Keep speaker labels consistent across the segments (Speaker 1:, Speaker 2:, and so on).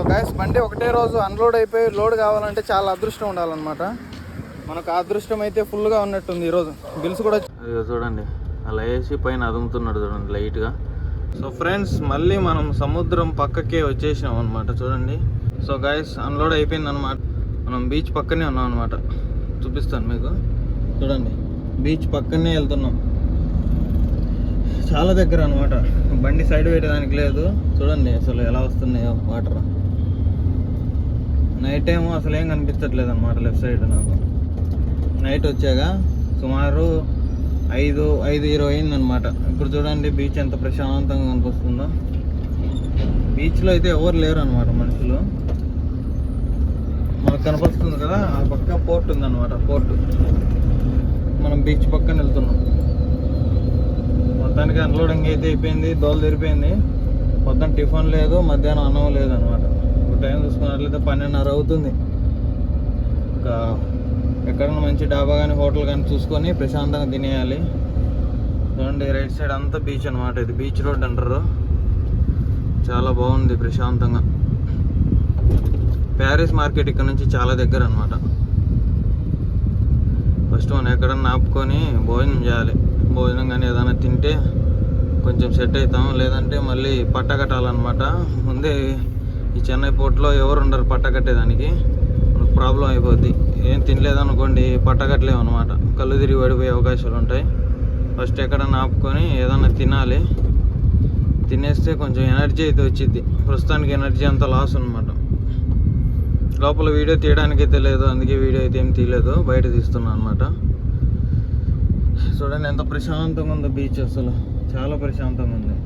Speaker 1: So guys బండి ఒకటే రోజు అన్లోడ్ అయిపోయి లోడ్ కావాలంటే చాలా అదృష్టం ఉండాలన్నమాట. మనకు అదృష్టం అయితే ఫుల్గా ఉన్నట్టుంది ఈరోజు బిల్స్ కూడా
Speaker 2: చూడండి అలా వేసి పైన అదుముతున్నాడు చూడండి లైట్గా సో ఫ్రెండ్స్ మళ్ళీ మనం సముద్రం పక్కకే వచ్చేసినాం అనమాట చూడండి. సో గైస్ అన్లోడ్ అయిపోయింది అనమాట మనం బీచ్ పక్కనే ఉన్నాం అనమాట చూపిస్తాను మీకు. చూడండి బీచ్ పక్కనే వెళ్తున్నాం. చాలా దగ్గర అనమాట బండి సైడ్ పెట్టడానికి లేదు. చూడండి అసలు ఎలా వస్తున్నాయో వాటర్ నైట్ టైం అసలు ఏం కనిపించట్లేదు అనమాట లెఫ్ట్ సైడ్ నాకు. నైట్ వచ్చాక సుమారు ఐదు ఐదు ఇరవై అయిందనమాట ఇప్పుడు చూడండి బీచ్ ఎంత ప్రశాంతంగా కనిపిస్తుందో. బీచ్లో అయితే ఎవరు లేరు అనమాట మనుషులు. మనకు కనిపిస్తుంది కదా ఆ పక్క పోర్ట్ ఉందన్నమాట పోర్ట్ మనం బీచ్ పక్కన వెళ్తున్నాం. మొత్తానికి అన్లోడింగ్ అయితే అయిపోయింది దోలు తెరిపోయింది. పొద్దున టిఫిన్ లేదు మధ్యాహ్నం అన్నం లేదు అనమాట టైం చూసుకున్నట్లయితే పన్నెండున్నర అవుతుంది. ఇంకా ఎక్కడైనా మంచి డాబా కానీ హోటల్ కానీ చూసుకొని ప్రశాంతంగా తినేయాలి. చూడండి రైట్ సైడ్ అంతా బీచ్ అనమాట ఇది. బీచ్ రోడ్ అంటారు. చాలా బాగుంది ప్రశాంతంగా. ప్యారిస్ మార్కెట్ ఇక్కడ నుంచి చాలా దగ్గర అనమాట ఫస్ట్ మనం ఎక్కడన్నా ఆపుకొని భోజనం చేయాలి. భోజనం కానీ ఏదైనా తింటే కొంచెం సెట్ అవుతాం. లేదంటే మళ్ళీ పట్ట కట్టాలన్నమాట ముందే ఈ చెన్నై పోర్ట్లో ఎవరు ఉండరు పట్ట కట్టేదానికి. మనకు ప్రాబ్లం అయిపోద్ది. ఏం తినలేదనుకోండి పట్టకట్టలేము అనమాట కళ్ళు తిరిగి పడిపోయే అవకాశాలు ఉంటాయి. ఫస్ట్ ఎక్కడన్నా ఆపుకొని ఏదన్నా తినాలి. తినేస్తే కొంచెం ఎనర్జీ అయితే వచ్చింది ప్రస్తుతానికి ఎనర్జీ అంతా లాస్ అనమాట లోపల వీడియో తీయడానికి అయితే లేదు. అందుకే వీడియో అయితే ఏం తీయలేదు. బయట తీస్తున్నాను అనమాట చూడండి ఎంత ప్రశాంతంగా ఉందో బీచ్ అసలు. చాలా ప్రశాంతంగా ఉంది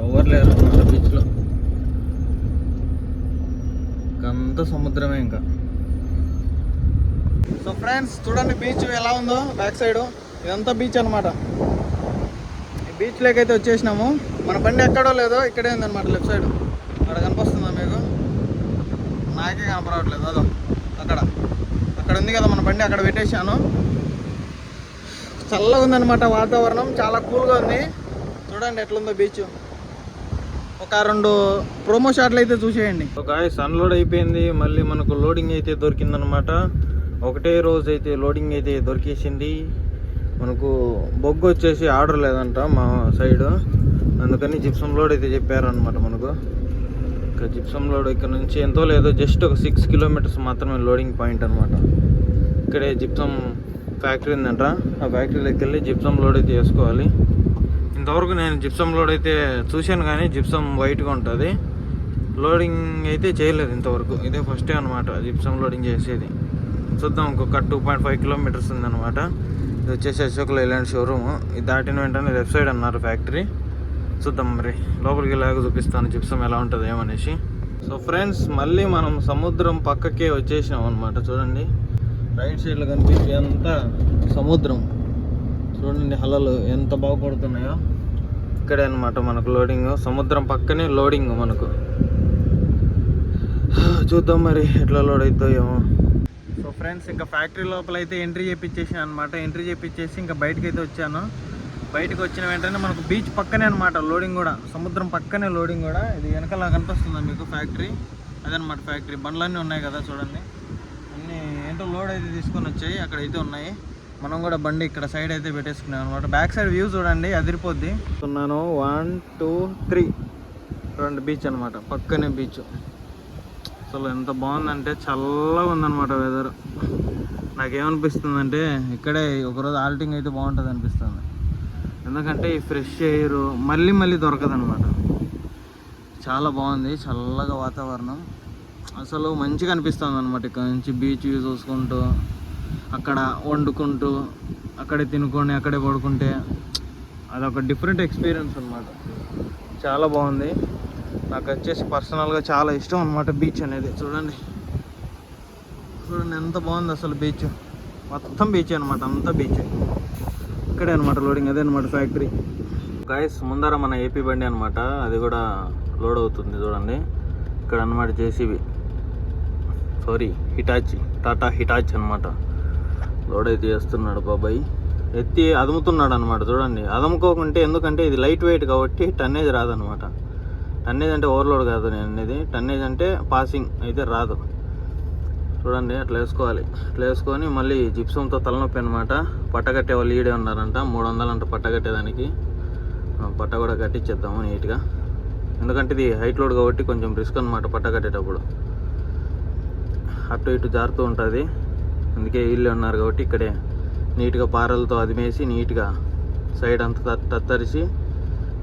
Speaker 2: ఎవరు లేరు అనమాట బీచ్లో పెద్ద సముద్రమే ఇంకా.
Speaker 1: సో ఫ్రెండ్స్ చూడండి బీచ్ ఎలా ఉందో బ్యాక్ సైడ్ ఇదంతా బీచ్ అనమాట ఈ బీచ్ లేక్ అయితే వచ్చేసినాము. మన బండి ఎక్కడో లేదో ఇక్కడే ఉందన్నమాట లెఫ్ట్ సైడ్ అక్కడ కనిపిస్తుందా మీకు? నాకే కనపడట్లేదు అదో. అక్కడ. అక్కడ ఉంది కదా మన బండి అక్కడ పెట్టేశాను. చల్లగా ఉందన్నమాట వాతావరణం చాలా కూల్గా ఉంది. చూడండి ఎట్లుందో బీచ్ ఒక రెండు ప్రోమో షాట్లు అయితే చూసేయండి.
Speaker 2: ఒక అన్లోడ్ అయిపోయింది. మళ్ళీ మనకు లోడింగ్ అయితే దొరికిందనమాట ఒకటే రోజు అయితే లోడింగ్ అయితే దొరికేసింది. మనకు బొగ్గు వచ్చేసి ఆర్డర్ లేదంట మా సైడ్. అందుకని జిప్సం లోడ్ అయితే చెప్పారనమాట మనకు. ఇంకా జిప్సం లోడ్ ఇక్కడ నుంచి ఎంతో లేదో జస్ట్ ఒక సిక్స్ కిలోమీటర్స్ మాత్రమే లోడింగ్ పాయింట్ అనమాట ఇక్కడే జిప్సం ఫ్యాక్టరీ ఉందంట. ఆ ఫ్యాక్టరీలోకి వెళ్ళి జిప్సం లోడ్ అయితే వేసుకోవాలి ఇంతవరకు నేను జిప్సం లోడ్ అయితే చూశాను కానీ జిప్సం వైట్గా ఉంటుంది. లోడింగ్ అయితే చేయలేదు ఇంతవరకు. ఇదే ఫస్ట్ అనమాట జిప్సం లోడింగ్ చేసేది. చూద్దాం ఇంకొక టూ పాయింట్ ఫైవ్ కిలోమీటర్స్ ఉందన్నమాట. ఇది వచ్చేసి అశోక్ లైలాండ్ షోరూమ్. ఇది దాటిన వెంటనే లెఫ్ట్ సైడ్ అన్నారు ఫ్యాక్టరీ. చూద్దాం మరి లోపలికి వెళ్ళాక చూపిస్తాను జిప్సం ఎలా ఉంటుంది ఏమనేసి సో ఫ్రెండ్స్ మళ్ళీ మనం సముద్రం పక్కకే వచ్చేసినాం అనమాట చూడండి రైట్ సైడ్లో కనిపించే అంతా సముద్రం. చూడండి హలలు ఎంత బాగుపడుతున్నాయో ఇక్కడే అనమాట మనకు లోడింగ్. సముద్రం పక్కనే లోడింగ్ మనకు. చూద్దాం మరి ఎట్లా లోడ్ అవుతాయేమో ఏమో.
Speaker 1: సో ఫ్రెండ్స్ ఇంకా ఫ్యాక్టరీ లోపల అయితే ఎంట్రీ చేపించేసాను అనమాట ఎంట్రీ చేపించేసి ఇంకా బయటకు అయితే వచ్చాను. బయటకు వచ్చిన వెంటనే మనకు బీచ్ పక్కనే అనమాట లోడింగ్ కూడా. సముద్రం పక్కనే లోడింగ్ కూడా. ఇది వెనకాల కనిపిస్తుందా మీకు ఫ్యాక్టరీ అదనమాట ఫ్యాక్టరీ బండ్లన్నీ ఉన్నాయి కదా చూడండి. అన్నీ ఏంటో లోడ్ అయితే తీసుకొని వచ్చాయి. అక్కడ అయితే ఉన్నాయి. మనం కూడా బండి ఇక్కడ సైడ్ అయితే పెట్టేసుకున్నాం అనమాట బ్యాక్ సైడ్ వ్యూ చూడండి అదిరిపోద్ది.
Speaker 2: ఉన్నాను వన్ టూ త్రీ రెండు బీచ్ అనమాట పక్కనే బీచ్ అసలు ఎంత బాగుందంటే చల్లగా ఉందన్నమాట వెదర్ నాకేమనిపిస్తుంది అంటే ఇక్కడే ఒకరోజు ఆల్టింగ్ అయితే బాగుంటుంది అనిపిస్తుంది. ఎందుకంటే ఈ ఫ్రెష్ ఎయిర్ మళ్ళీ మళ్ళీ దొరకదనమాట చాలా బాగుంది చల్లగా వాతావరణం. అసలు మంచిగా అనిపిస్తుంది అనమాట ఇక్కడ నుంచి బీచ్ వ్యూ చూసుకుంటూ. అక్కడ వండుకుంటూ అక్కడే తినుకొని అక్కడే పడుకుంటే అదొక డిఫరెంట్ ఎక్స్పీరియన్స్ అనమాట చాలా బాగుంది. నాకు వచ్చేసి పర్సనల్గా చాలా ఇష్టం అనమాట బీచ్ అనేది. చూడండి. చూడండి ఎంత బాగుంది అసలు బీచ్ మొత్తం బీచ్ అనమాట అంతా బీచ్ ఇక్కడే అనమాట లోడింగ్ అదే అనమాట ఫ్యాక్టరీ గాయస్ ముందర మన ఏపీ బండి అనమాట అది కూడా లోడ్ అవుతుంది చూడండి. ఇక్కడ అనమాట JCB sorry Hitachi Tata Hitachi అనమాట లోడ్ అయితే చేస్తున్నాడు బాబాయ్. ఎత్తి అదుముతున్నాడు అనమాట చూడండి. అదుముకోకుంటే ఎందుకంటే ఇది లైట్ వెయిట్ కాబట్టి టన్నేజ్ రాదనమాట టన్నేజ్ అంటే ఓవర్లోడ్ కాదు నేను అనేది. టన్నేజ్ అంటే పాసింగ్ అయితే రాదు. చూడండి అట్లా వేసుకోవాలి. అట్లా వేసుకొని మళ్ళీ జిప్సంతో తలనొప్పి అనమాట పట్టగట్టే వాళ్ళు ఈడే ఉన్నారంట. మూడు వందలు అంట పట్టగట్టేదానికి పట్ట కూడా కట్టించేద్దాము నీట్గా. ఎందుకంటే ఇది హైట్ లోడ్ కాబట్టి కొంచెం రిస్క్ అనమాట పట్ట కట్టేటప్పుడు. అటు ఇటు జారుతూ ఉంటుంది. అందుకే ఇల్లు ఉన్నారు కాబట్టి ఇక్కడే నీట్గా పారలతో అదిమేసి నీట్గా సైడ్ అంతా తత్-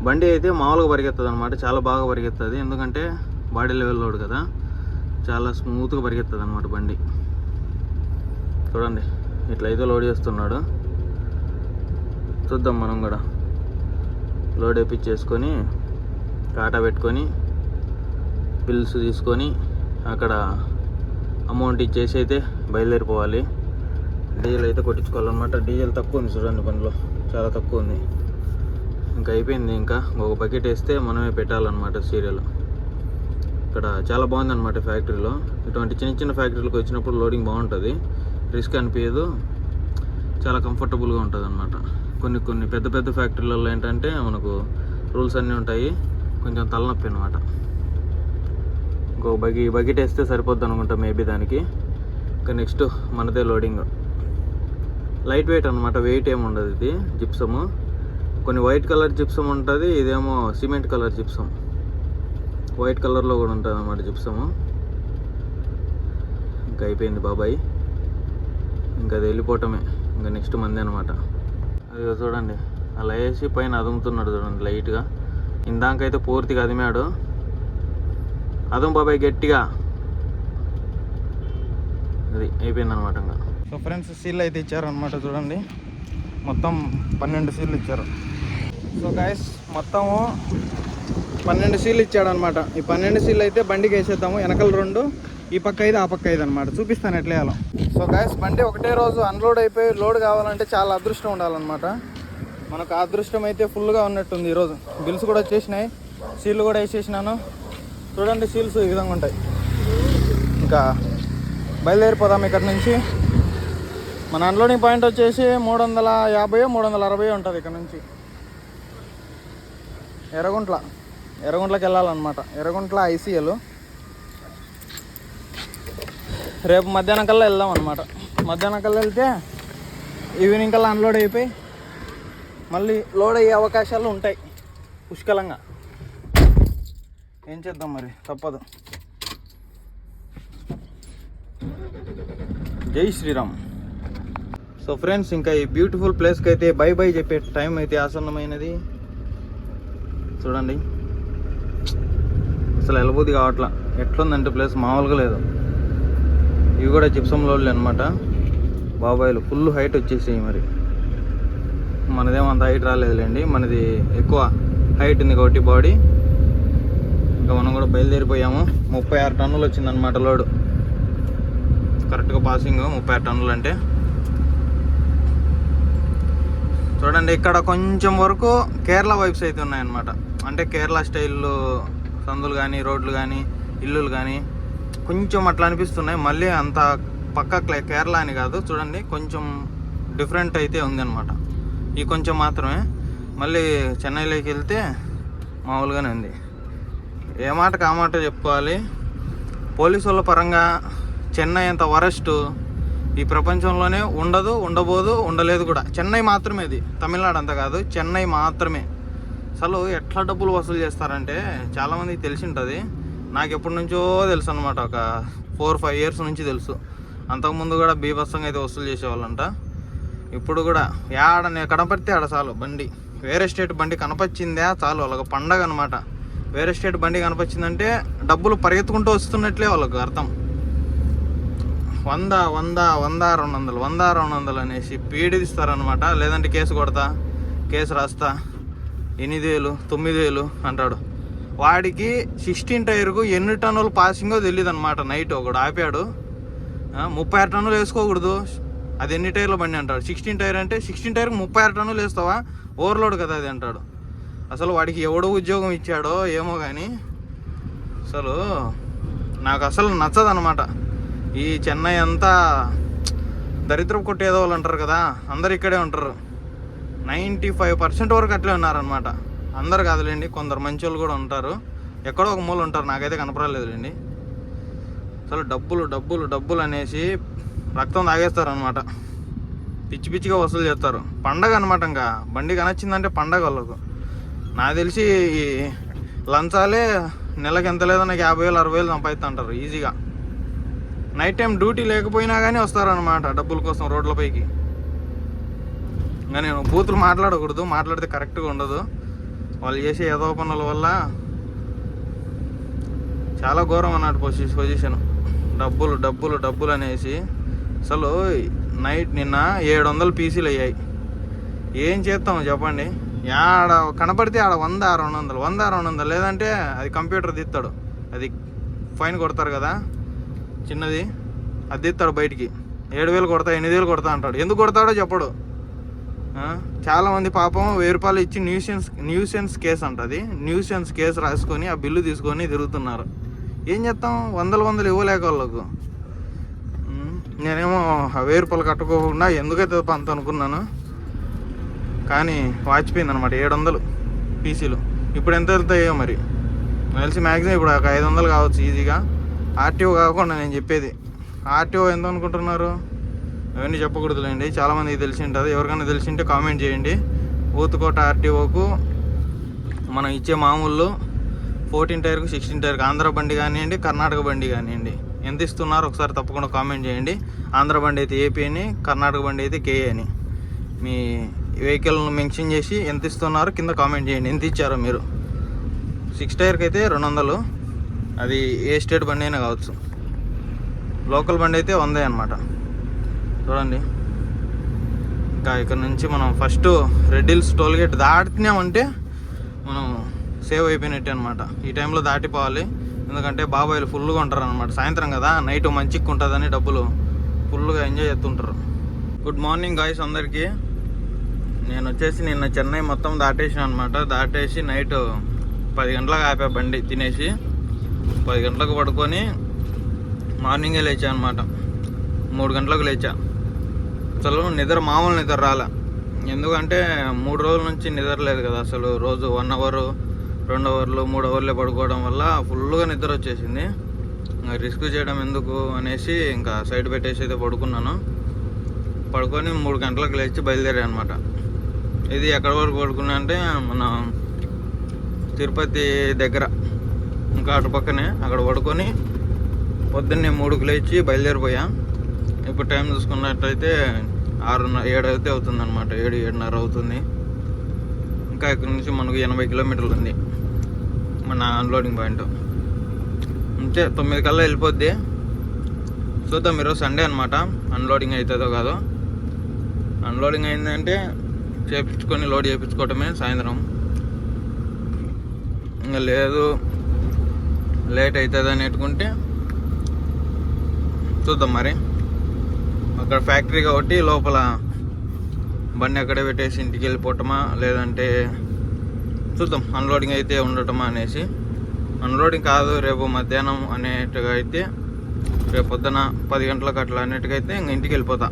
Speaker 2: బండి అయితే మామూలుగా పరిగెత్తదు అనమాట చాలా బాగా పరిగెత్తది. ఎందుకంటే బాడీ లెవెల్ లోడ్ కదా. చాలా స్మూత్గా పరిగెత్తది అనమాట బండి. చూడండి ఇట్లా అయితే లోడ్ చేస్తున్నాడు. చూద్దాం మనం కూడా. లోడ్ వేపించేసుకొని కాటా పెట్టుకొని పిల్స్ తీసుకొని అక్కడ అమౌంట్ ఇచ్చేసి అయితే బయలుదేరిపోవాలి. డీజిల్ అయితే కొట్టించుకోవాలన్నమాట. డీజిల్ తక్కువ ఉంది చూడండి పనిలో చాలా తక్కువ ఉంది. ఇంకా అయిపోయింది ఇంకా. ఒక బకెట్ వేస్తే మనమే పెట్టాలన్నమాట సీరియల్. ఇక్కడ చాలా బాగుందన్నమాట ఫ్యాక్టరీలో. ఇటువంటి చిన్న చిన్న ఫ్యాక్టరీలకు వచ్చినప్పుడు లోడింగ్ బాగుంటుంది. రిస్క్ అనిపించదు. చాలా కంఫర్టబుల్గా ఉంటుంది అనమాట కొన్ని కొన్ని పెద్ద పెద్ద ఫ్యాక్టరీలలో ఏంటంటే మనకు రూల్స్ అన్నీ ఉంటాయి. కొంచెం తలనొప్పి అనమాట ఇంకో బగి బకెట్ వేస్తే సరిపోద్ది అనుకుంటా మేబీ దానికి. ఇంకా నెక్స్ట్ మనదే లోడింగ్ లైట్ వెయిట్ అనమాట వెయిట్ ఏమి ఉండదు ఇది జిప్సము కొన్ని వైట్ కలర్ జిప్సం ఉంటుంది ఇదేమో సిమెంట్ కలర్ జిప్సం వైట్ కలర్లో కూడా ఉంటుంది అనమాట జిప్సము ఇంకా అయిపోయింది బాబాయ్. ఇంకా అది వెళ్ళిపోవటమే ఇంకా నెక్స్ట్ మంది అనమాట అది చూడండి అలా వేసి పైన అదుముతున్నాడు చూడండి లైట్గా ఇందాకైతే పూర్తిగా అదిమాడు. అదం బాబాయ్ గట్టిగా అది అయిపోయింది అనమాట ఇంకా. సో ఫ్రెండ్స్ సీల్ అయితే ఇచ్చారనమాట చూడండి. మొత్తం పన్నెండు సీట్లు ఇచ్చారు. సో గాయస్ మొత్తము పన్నెండు సీలు ఇచ్చాడనమాట ఈ పన్నెండు సీలు అయితే బండికి వేసేద్దాము. వెనకల రెండు ఈ పక్క ఐదు ఆ పక్క ఐదు అనమాట చూపిస్తాను ఎట్లా వేయాలో. సో గాయస్ బండి ఒకటే రోజు అన్లోడ్ అయిపోయి లోడ్ కావాలంటే చాలా అదృష్టం ఉండాలన్నమాట. మనకు అదృష్టం అయితే ఫుల్గా ఉన్నట్టుంది ఈరోజు. బిల్స్ కూడా వచ్చేసినాయి. సీళ్ళు కూడా వేసేసినాను. చూడండి సీల్స్ ఈ విధంగా ఉంటాయి. ఇంకా బయలుదేరిపోదాం ఇక్కడ నుంచి. మన అన్లోడింగ్ పాయింట్ వచ్చేసి మూడు వందల యాభై మూడు వందల అరవై ఉంటుంది ఇక్కడ నుంచి. ఎర్రగుంట్ల. ఎర్రగుంట్లకి వెళ్ళాలన్నమాట. ఎర్రగుంట్ల ఐసీఎల్. రేపు మధ్యాహ్నం కల్లా వెళ్దాం అనమాట మధ్యాహ్నం కల్లా వెళ్తే ఈవినింగ్ కల్లా అన్లోడ్ అయిపోయి మళ్ళీ లోడ్ అయ్యే అవకాశాలు ఉంటాయి. పుష్కలంగా. ఏం చేద్దాం మరి? తప్పదు. జై శ్రీరామ్. సో ఫ్రెండ్స్ ఇంకా ఈ బ్యూటిఫుల్ ప్లేస్కి అయితే బై బై చెప్పే టైం అయితే ఆసన్నమైనది. చూడండి. అసలు వెళ్ళబోద్ది కావట్లా. ఎట్లుందంటే ప్లేస్ మామూలుగా లేదు. ఇవి కూడా జిప్సం లోడ్లు అనమాట బాబాయిలు ఫుల్ హైట్ వచ్చేసాయి మరి. మనదేమో అంత హైట్ రాలేదులేండి. మనది ఎక్కువ హైట్ ఉంది కాబట్టి బాడీ. ఇంకా మనం కూడా బయలుదేరిపోయాము. ముప్పై ఆరు టన్నులు వచ్చిందనమాట లోడు. కరెక్ట్గా పాసింగ్ ముప్పై ఆరు టన్నులు అంటే. చూడండి ఇక్కడ కొంచెం వరకు కేరళ వైబ్స్ అయితే ఉన్నాయన్నమాట. అంటే కేరళ స్టైల్లో సందులు కానీ రోడ్లు కానీ ఇల్లులు కానీ కొంచెం అట్లా అనిపిస్తున్నాయి. మళ్ళీ అంత పక్క క్లే- కేరళ అని కాదు. చూడండి కొంచెం డిఫరెంట్ అయితే ఉందన్నమాట. ఈ కొంచెం మాత్రమే. మళ్ళీ చెన్నైలోకి వెళ్తే మామూలుగానే ఉంది. ఏ మాట కామాట చెప్పుకోవాలి? పోలీసు వాళ్ళ పరంగా చెన్నై అంత వరస్ట్ ఈ ప్రపంచంలోనే ఉండదు ఉండబోదు ఉండలేదు కూడా. చెన్నై మాత్రమే ఇది. తమిళనాడు అంతా కాదు. చెన్నై మాత్రమే. అసలు ఎట్లా డబ్బులు వసూలు చేస్తారంటే చాలామందికి తెలిసి ఉంటుంది నాకు ఎప్పటి నుంచో తెలుసు అనమాట ఒక ఫోర్ ఫైవ్ ఇయర్స్ నుంచి తెలుసు. అంతకుముందు కూడా బీభత్సంగా అయితే వసూలు చేసేవాళ్ళంట. ఇప్పుడు కూడా యాడ నే- కనపడితే ఆడ చాలు బండి. వేరే స్టేట్ బండి కనపచ్చిందా చాలు. వాళ్ళకి పండగ అనమాట వేరే స్టేట్ బండి కనిపించిందంటే డబ్బులు పరిగెత్తుకుంటూ వస్తున్నట్లే వాళ్ళకి అర్థం. వంద వంద వంద రెండు వందలు వంద రెండు వందలు అనేసి పీడిస్తారనమాట లేదంటే కేసు కొడతా కేసు రాస్తా ఎనిమిది వేలు తొమ్మిది వేలు అంటాడు. వాడికి సిక్స్టీన్ టైర్కు ఎన్ని టన్నులు పాసింగో తెలియదు అనమాట నైట్ ఒకడు ఆపాడు. ముప్పై ఆరు టన్నులు వేసుకోకూడదు. అది ఎన్ని టైర్ల బండి అంటాడు? సిక్స్టీన్ టైర్ అంటే సిక్స్టీన్ టైర్కి ముప్పై ఆరు టన్నులు వేస్తావా? ఓవర్లోడ్ కదా అది అంటాడు. అసలు వాడికి ఎవడో ఉద్యోగం ఇచ్చాడో ఏమో కానీ అసలు నాకు అసలు నచ్చదనమాట ఈ చెన్నై అంతా దరిద్రపు కొట్టేదో వాళ్ళు అంటారు కదా అందరు ఇక్కడే ఉంటారు. నైంటీ ఫైవ్ పర్సెంట్ వరకు అట్లే ఉన్నారనమాట అందరు కాదులేండి కొందరు మంచి వాళ్ళు కూడా ఉంటారు. ఎక్కడో ఒక మూల ఉంటారు నాకైతే కనపడలేదులేండి. అసలు డబ్బులు డబ్బులు డబ్బులు అనేసి రక్తం తాగేస్తారు పిచ్చి పిచ్చిగా వసూలు చేస్తారు. పండగ అనమాట ఇంకా. బండి కనొచ్చిందంటే పండగ వాళ్ళకు. నాకు తెలిసి ఈ లంచాలే నెలకు ఎంత లేదో నాకు యాభై వేలు అరవై వేలు సంపాదిస్తుంటారు ఈజీగా. నైట్ టైం డ్యూటీ లేకపోయినా కానీ వస్తారనమాట డబ్బుల కోసం రోడ్లపైకి ఇంకా నేను బూతులు మాట్లాడకూడదు మాట్లాడితే కరెక్ట్గా ఉండదు. వాళ్ళు చేసే ఏదో పనుల వల్ల చాలా ఘోరం అన్నట్టు పొసి పొజిషన్ డబ్బులు డబ్బులు డబ్బులు అనేసి. అసలు నైట్ నిన్న ఏడు వందలు పీసీలు అయ్యాయి. ఏం చేస్తాం చెప్పండి? ఆడ కనపడితే ఆడ వంద రెండు వందలు వంద రెండు వందలు. లేదంటే అది కంప్యూటర్ తీస్తాడు అది ఫైన్ కొడతారు కదా చిన్నది. అది తీస్తాడు బయటికి. ఏడు వేలు కొడతా ఎనిమిది వేలు కొడతా అంటాడు. ఎందుకు కొడతాడో చెప్పడు. చాలామంది పాపం వెయ్యి రూపాయలు ఇచ్చి న్యూసెన్స్ న్యూసెన్స్ కేసు అంట అది. న్యూసెన్స్ కేసు రాసుకొని ఆ బిల్లు తీసుకొని తిరుగుతున్నారు. ఏం చేస్తాం వందలు వందలు ఇవ్వలేక వాళ్ళకు. నేనేమో వెయ్యి రూపాయలు కట్టుకోకుండా ఎందుకైతే పంత అనుకున్నాను. కానీ వాచిపోయింది అనమాట ఏడు వందలు పీసీలు. ఇప్పుడు ఎంత వెళ్తాయో మరి. కలిసి తెలిసి మ్యాక్సిమం ఇప్పుడు ఒక ఐదు వందలు కావచ్చు ఈజీగా. ఆర్టీఓ కాకుండా నేను చెప్పేది. ఆర్టీఓ ఎంత అనుకుంటున్నారు? అవన్నీ చెప్పకూడదులేండి. చాలామందికి తెలిసి ఉంటుంది ఎవరికైనా తెలిసి ఉంటే కామెంట్ చేయండి. ఊతుకోట ఆర్టీఓకు మనం ఇచ్చే మామూలు ఫోర్టీన్ టైర్కు సిక్స్టీన్ టైర్కి ఆంధ్ర బండి కానివ్వండి కర్ణాటక బండి కానివ్వండి. ఎంత ఇస్తున్నారు? ఒకసారి తప్పకుండా కామెంట్ చేయండి. ఆంధ్ర బండి అయితే ఏపీ అని కర్ణాటక బండి అయితే కేఏ అని. మీ వెహికల్ను మెన్షన్ చేసి ఎంత ఇస్తున్నారు కింద కామెంట్ చేయండి. ఎంత ఇచ్చారో మీరు. సిక్స్ టైర్కి అయితే రెండు వందలు. అది ఏ స్టేట్ బండి అయినా కావచ్చు. లోకల్ బండి అయితే వందే అనమాట చూడండి. ఇంకా ఇక్కడ నుంచి మనం first Red Hills toll gate దాటినామంటే మనం సేవ్ అయిపోయినట్టే అనమాట ఈ టైంలో దాటిపోవాలి. ఎందుకంటే బాబాయిలు ఫుల్గా ఉంటారు అనమాట సాయంత్రం కదా నైట్ మంచిగా ఉంటుందని డబ్బులు ఫుల్గా ఎంజాయ్ చేస్తుంటారు. గుడ్ మార్నింగ్ గాయస్ అందరికీ. నేను వచ్చేసి నిన్న చెన్నై మొత్తం దాటేసాను అనమాట దాటేసి నైట్ పది గంటలకు ఆపా బండి తినేసి. పది గంటలకు పడుకొని మార్నింగే లేచా అనమాట మూడు గంటలకు లేచా. అసలు నిద్ర మామూలు నిద్ర రాలే. ఎందుకంటే మూడు రోజుల నుంచి నిద్ర లేదు కదా అసలు. రోజు వన్ అవర్ రెండు అవర్లు మూడు అవర్లే పడుకోవడం వల్ల ఫుల్గా నిద్ర వచ్చేసింది. ఇంకా రిస్క్ చేయడం ఎందుకు అనేసి ఇంకా సైడ్ పెట్టేసి అయితే పడుకున్నాను. పడుకొని మూడు గంటలకు లేచి బయలుదేరాను అనమాట ఇది ఎక్కడ వరకు పడుకున్నా అంటే మన తిరుపతి దగ్గర. ఇంకా అటు పక్కనే అక్కడ పడుకొని పొద్దున్నే మూడుకు లేచి బయలుదేరిపోయాం. ఇప్పుడు టైం చూసుకున్నట్టయితే ఆరున్నర ఏడు అయితే అవుతుంది అనమాట ఏడు ఏడున్నర అవుతుంది. ఇంకా ఇక్కడ నుంచి మనకు ఎనభై కిలోమీటర్లు ఉంది మన అన్లోడింగ్ పాయింట్ అంతే తొమ్మిది కల్లా వెళ్ళిపోద్ది. చూద్దాం ఈరోజు సండే అనమాట అన్లోడింగ్ అవుతుందో కాదో. అన్లోడింగ్ అయిందంటే చేపించుకొని లోడ్ చేయించుకోవటమే సాయంత్రం. ఇంకా లేదు లేట్ అవుతుంది అని పెట్టుకుంటే చూద్దాం మరి. అక్కడ ఫ్యాక్టరీ కాబట్టి లోపల బండి అక్కడే పెట్టేసి ఇంటికి వెళ్ళిపోవటమా లేదంటే చూద్దాం అన్లోడింగ్ అయితే ఉండటమా అనేసి. అన్లోడింగ్ కాదు రేపు మధ్యాహ్నం అనేట్టుగా అయితే రేపు పొద్దున పది గంటలకు అట్లా అనేట్టుగా అయితే ఇంక ఇంటికి వెళ్ళిపోతా.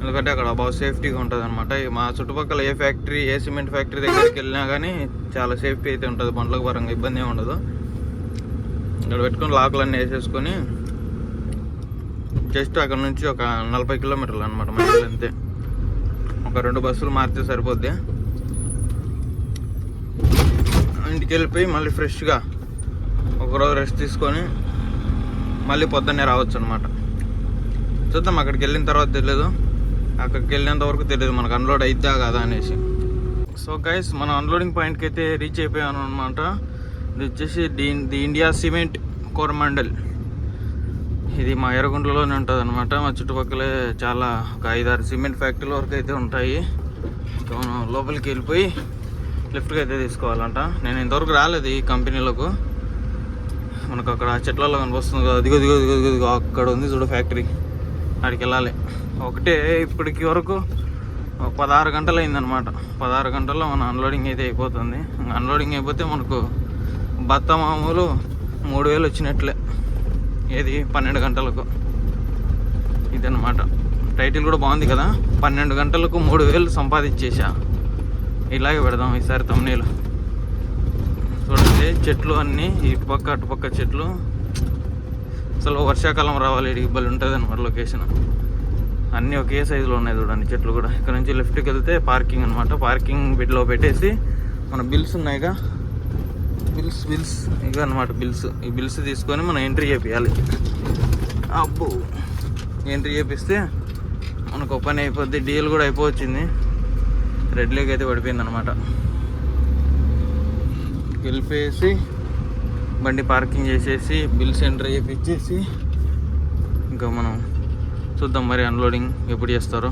Speaker 2: ఎందుకంటే అక్కడ బాగా సేఫ్టీగా ఉంటుంది అనమాట మా చుట్టుపక్కల ఏ ఫ్యాక్టరీ ఏ సిమెంట్ ఫ్యాక్టరీ దగ్గరికి వెళ్ళినా కానీ చాలా సేఫ్టీ అయితే ఉంటుంది. బండ్లకు పరంగా ఇబ్బంది ఏమి ఉండదు. ఇక్కడ పెట్టుకొని లాకులన్నీ వేసేసుకొని జస్ట్ అక్కడ నుంచి ఒక నలభై కిలోమీటర్లు అనమాట మన అంతే. ఒక రెండు బస్సులు మారితే సరిపోద్ది. ఇంటికి వెళ్ళిపోయి మళ్ళీ ఫ్రెష్గా ఒకరోజు రెస్ట్ తీసుకొని మళ్ళీ పొద్దున్నే రావచ్చు అనమాట చూద్దాం అక్కడికి వెళ్ళిన తర్వాత తెలియదు అక్కడికి వెళ్ళేంత వరకు తెలియదు మనకు అన్లోడ్ అయిద్దా కదా అనేసి. సో గైస్ మనం అన్లోడింగ్ పాయింట్కి అయితే రీచ్ అయిపోయాను అనమాట ఇది వచ్చేసి the the India cement Coromandel. ఇది మా ఎర్రగుంటలోనే ఉంటుంది అనమాట మా చుట్టుపక్కలే చాలా ఒక ఐదారు సిమెంట్ ఫ్యాక్టరీల వరకు అయితే ఉంటాయి. మనం లోపలికి వెళ్ళిపోయి లిఫ్ట్కి అయితే తీసుకోవాలంట. నేను ఇంతవరకు రాలేదు ఈ కంపెనీలకు. మనకు అక్కడ చెట్లలో కనిపిస్తుంది కదా దిగో దిగో దిగో దిగో దిగో అక్కడ ఉంది చూడు ఫ్యాక్టరీ. అక్కడికి వెళ్ళాలి ఒకటే ఇప్పటికి వరకు ఒక పదహారు గంటలు అయిందనమాట పదహారు గంటల్లో మన అన్లోడింగ్ అయితే అయిపోతుంది. అన్లోడింగ్ అయిపోతే మనకు బత్త మామూలు మూడు వేలు వచ్చినట్లే. ఏది? పన్నెండు గంటలకు. ఇదనమాట టైటిల్ కూడా బాగుంది కదా? పన్నెండు గంటలకు మూడు వేలు సంపాదించేసా ఇలాగే పెడదాం ఈసారి తమ్నేలు చూడండి చెట్లు అన్నీ ఇటుపక్క అటుపక్క చెట్లు. అసలు వర్షాకాలం రావాలి ఇబ్బంది ఉంటుంది అనమాట లొకేషన్ అన్నీ ఒకే సైజులో ఉన్నాయి చూడండి చెట్లు కూడా. ఇక్కడ నుంచి లెఫ్ట్కి వెళ్తే పార్కింగ్ అనమాట పార్కింగ్ బిడ్లో పెట్టేసి మన బిల్స్ ఉన్నాయిగా బిల్స్ బిల్స్ ఇక అనమాట బిల్స్ ఈ బిల్స్ తీసుకొని మనం ఎంట్రీ చేపియాలి. అబ్బో! ఎంట్రీ చేపిస్తే మనకు పని అయిపోద్ది డీల్ కూడా అయిపోవచ్చింది. రెడ్ లేక్ అయితే పడిపోయింది అనమాట గెలిపేసి బండి పార్కింగ్ చేసేసి బిల్స్ ఎంటర్ చేపించేసి ఇంకా మనం చూద్దాం మరి అన్లోడింగ్ ఎప్పుడు చేస్తారో.